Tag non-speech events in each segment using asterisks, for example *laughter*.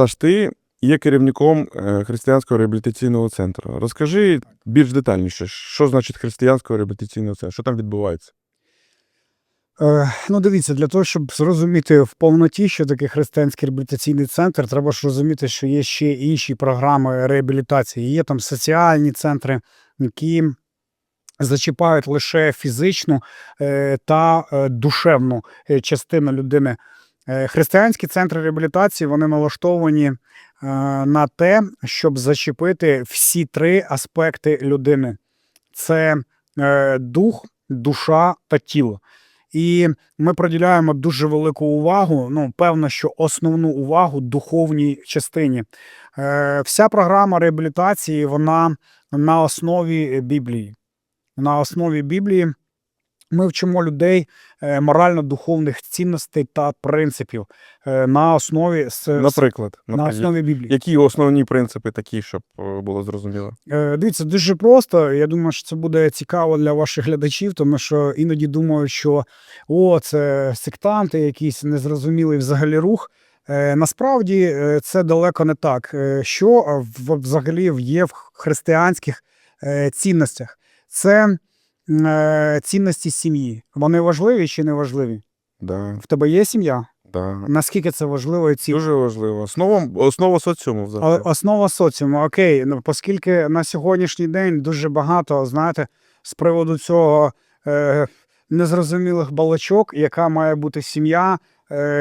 Саш, ти є керівником е, християнського реабілітаційного центру. Розкажи більш детальніше, що значить християнського реабілітаційного центру, що там відбувається? Е, ну, дивіться, для того, щоб зрозуміти в повноті, що таке християнський реабілітаційний центр, треба ж розуміти, що є ще інші програми реабілітації. Є там соціальні центри, які зачіпають лише фізичну е, та душевну частину людини. Е, Християнські центри реабілітації вони налаштовані е, на те, щоб зачепити всі три аспекти людини: це е, дух, душа та тіло. І ми приділяємо дуже велику увагу. Ну, певно, що основну увагу духовній частині. Вся програма реабілітації вона на основі Біблії. На основі Біблії ми вчимо людей е, морально-духовних цінностей та принципів е, на основі с- Наприклад, на основі Біблії. які основні принципи такі, щоб е, було зрозуміло? Дивіться, дуже просто. Я думаю, що це буде цікаво для ваших глядачів, тому що іноді думаю, що о, це сектанти, якийсь незрозумілий взагалі рух. Насправді це далеко не так. Що взагалі є в християнських цінностях? Це цінності сім'ї. Вони важливі чи не важливі? Да, В тебе є сім'я? да. Наскільки це важливо? і Ці Дуже важливо. Основа, основа соціуму взагалі. Основа соціуму, окей. Ну, оскільки на сьогоднішній день дуже багато, знаєте, з приводу цього е, незрозумілих балачок, яка має бути сім'я, е,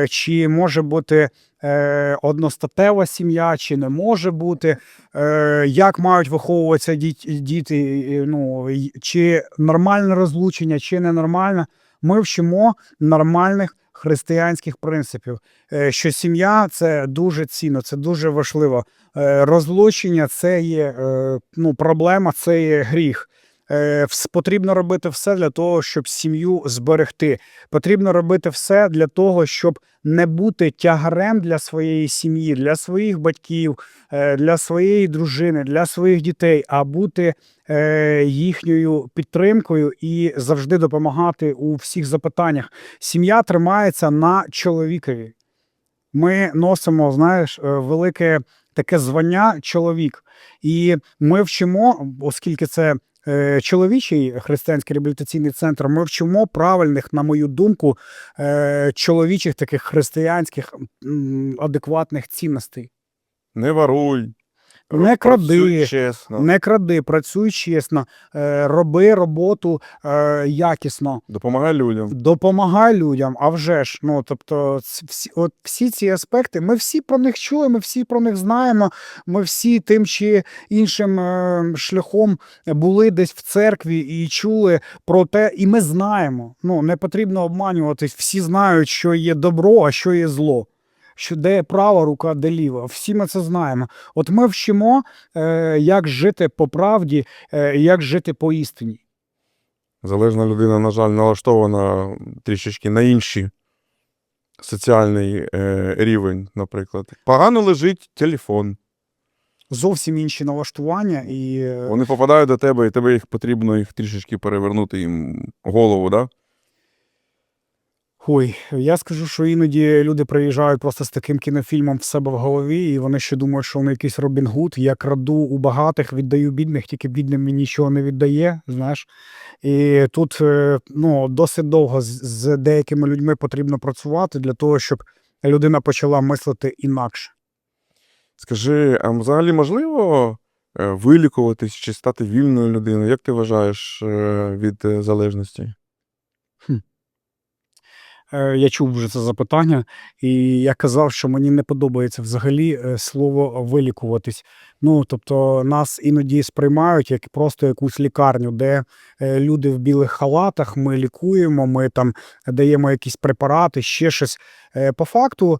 чи може бути е, одностатева сім'я, чи не може бути, е, як мають виховуватися діти, ну, чи нормальне розлучення, чи ненормальне. Ми вчимо нормальних християнських принципів е, що сім'я це дуже цінно, це дуже важливо. Е, Розлучення це є е, ну, проблема, це є гріх. Е, Потрібно робити все для того, щоб сім'ю зберегти. Потрібно робити все для того, щоб не бути тягарем для своєї сім'ї, для своїх батьків, е, для своєї дружини, для своїх дітей, а бути е, їхньою підтримкою і завжди допомагати у всіх запитаннях. Сім'я тримається на чоловікові. Ми носимо, знаєш, велике таке звання чоловік. І ми вчимо, оскільки це чоловічий християнський реабілітаційний центр, ми вчимо правильних, на мою думку, е, чоловічих таких християнських адекватних цінностей. Не воруй. Не кради, чесно. Не кради, працюй чесно, е, роби роботу е, якісно. Допомагай людям. Допомагай людям, а вже ж. Ну тобто, всі, от всі ці аспекти, ми всі про них чули, ми всі про них знаємо. Ми всі тим чи іншим е, шляхом були десь в церкві і чули про те, і ми знаємо. Ну не потрібно обманюватись. Всі знають, що є добро, а що є зло. Що де права рука, де ліва. Всі ми це знаємо. От ми вчимо, е, як жити по правді, е, як жити по істині. Залежна людина, на жаль, налаштована трішечки на інший соціальний е, рівень, наприклад. Погано лежить телефон. Зовсім інші налаштування і е, Вони попадають до тебе, і тебе їх потрібно їх трішечки перевернути їм голову, да? Ой, я скажу, що іноді люди приїжджають просто з таким кінофільмом в себе в голові, і вони ще думають, що вони якийсь Робін Гуд. Я краду у багатих, віддаю бідних, тільки бідним мені нічого не віддає. Знаєш. І тут е, ну, досить довго з, деякими людьми потрібно працювати для того, щоб людина почала мислити інакше. Скажи, а взагалі можливо е, вилікуватись чи стати вільною людиною? Як ти вважаєш е, від залежності? Е, Я чув вже це запитання, і я казав, що мені не подобається взагалі е, слово вилікуватись. Ну тобто нас іноді сприймають як просто якусь лікарню, де е, люди в білих халатах, ми лікуємо, ми там даємо якісь препарати, ще щось. По факту,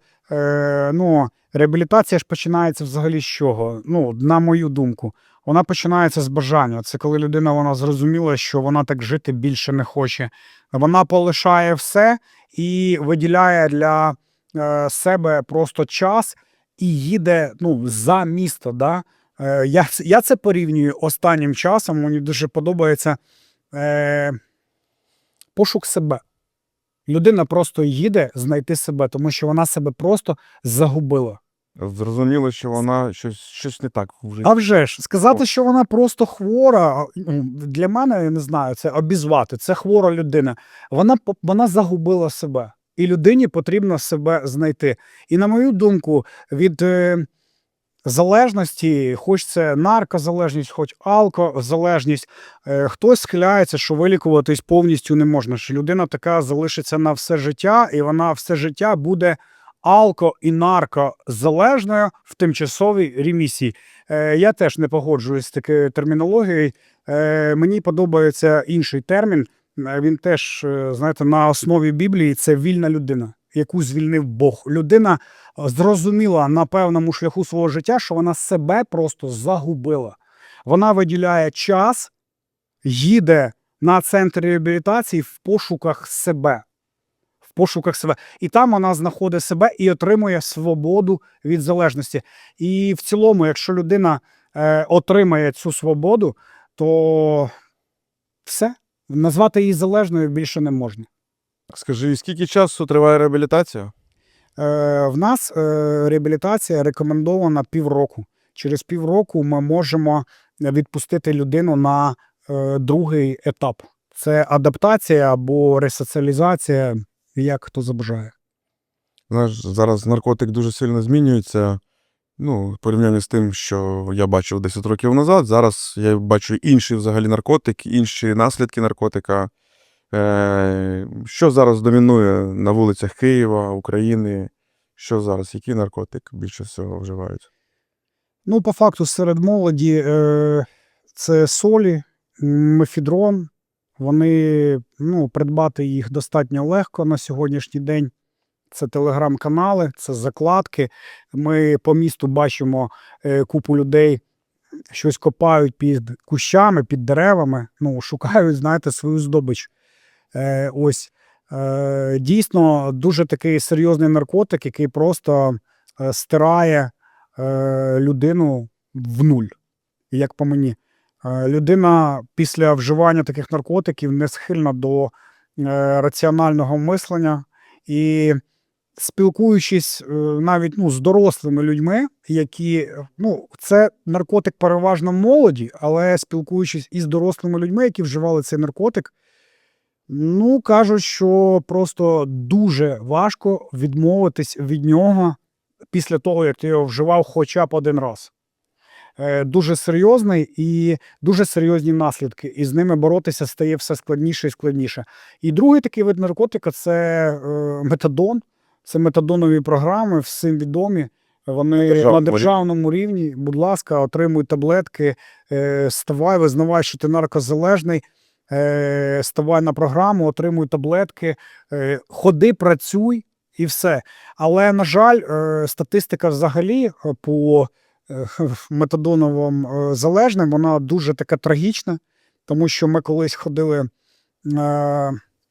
ну, реабілітація ж починається взагалі з чого? Ну, на мою думку. Вона починається з бажання. Це коли людина вона зрозуміла, що вона так жити більше не хоче. Вона полишає все і виділяє для е, себе просто час і їде ну, за місто. Да? Е, я, я це порівнюю останнім часом. Мені дуже подобається е, пошук себе. Людина просто їде знайти себе, тому що вона себе просто загубила. Зрозуміло, що вона щось, щось не так в житті. А вже ж сказати, що вона просто хвора, ну, для мене я не знаю, це обізвати. Це хвора людина. Вона вона загубила себе, і людині потрібно себе знайти. І на мою думку, від е, залежності, хоч це наркозалежність, хоч алкозалежність, е, хтось схиляється, що вилікуватись повністю не можна. Що людина така залишиться на все життя, і вона все життя буде алко і наркозалежною в тимчасовій ремісії. Е, я теж не погоджуюсь з такою термінологією. Е, мені подобається інший термін. Е, Він теж, е, знаєте, на основі Біблії це вільна людина, яку звільнив Бог. Людина е, зрозуміла на певному шляху свого життя, що вона себе просто загубила. Вона виділяє час, їде на центр реабілітації в пошуках себе. Пошуках себе. І там вона знаходить себе і отримує свободу від залежності. І в цілому, якщо людина е, отримає цю свободу, то все. Назвати її залежною більше не можна. Скажи, скільки часу триває реабілітація? Е, в нас е, реабілітація рекомендована півроку. Через півроку ми можемо відпустити людину на е, другий етап. Це адаптація або ресоціалізація, як хто забажає. Знаєш, зараз наркотик дуже сильно змінюється. Ну, в порівнянні з тим, що я бачив 10 років назад. Зараз я бачу інший взагалі наркотик, інші наслідки наркотика. Е, що зараз домінує на вулицях Києва, України? Що зараз? Який наркотик більше всього вживають? Ну, по факту, серед молоді е, це солі, мефідрон. Вони ну, придбати їх достатньо легко на сьогоднішній день. Це телеграм-канали, це закладки. Ми по місту бачимо е, купу людей, щось копають під кущами, під деревами, ну, шукають, знаєте, свою здобич. Е, ось е, дійсно дуже такий серйозний наркотик, який просто е, стирає е, людину в нуль, як по мені. Е, людина після вживання таких наркотиків не схильна до е, раціонального мислення і спілкуючись е, навіть ну, з дорослими людьми, які ну, це наркотик переважно молоді, але спілкуючись із дорослими людьми, які вживали цей наркотик, ну кажуть, що просто дуже важко відмовитись від нього після того, як ти його вживав хоча б один раз. Е, Дуже серйозний і дуже серйозні наслідки, і з ними боротися стає все складніше і складніше. І другий такий вид наркотика це е, метадон. Це метадонові програми, всім відомі. Вони Державному на державному рівні. Будь ласка, отримуй таблетки, е, ставай, визнавай, що ти наркозалежний. Ставай на програму, отримуй таблетки, ходи, працюй і все. Але, на жаль, статистика взагалі по *laughs* метадоновим е, залежним, вона дуже така трагічна, тому що ми колись ходили е,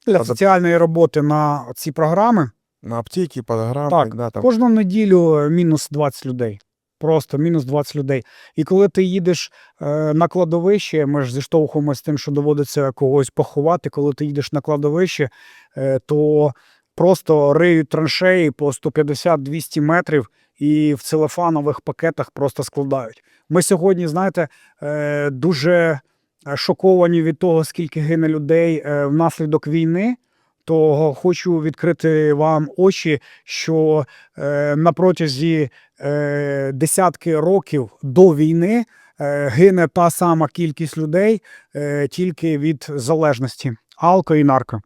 для соціальної роботи на ці програми. На аптеки, подограми, Так, да, там. Кожну неділю мінус 20 людей. Просто мінус 20 людей. І коли ти їдеш е, на кладовище, ми ж зіштовхуємося з тим, що доводиться когось поховати. Коли ти їдеш на кладовище, е, то просто риють траншеї по 150-200 метрів і в целофанових пакетах просто складають. Ми сьогодні, знаєте, е, дуже шоковані від того, скільки гине людей е, внаслідок війни. То хочу відкрити вам очі, що е, на протязі е, десятки років до війни е, гине та сама кількість людей е, тільки від залежності алко і нарко.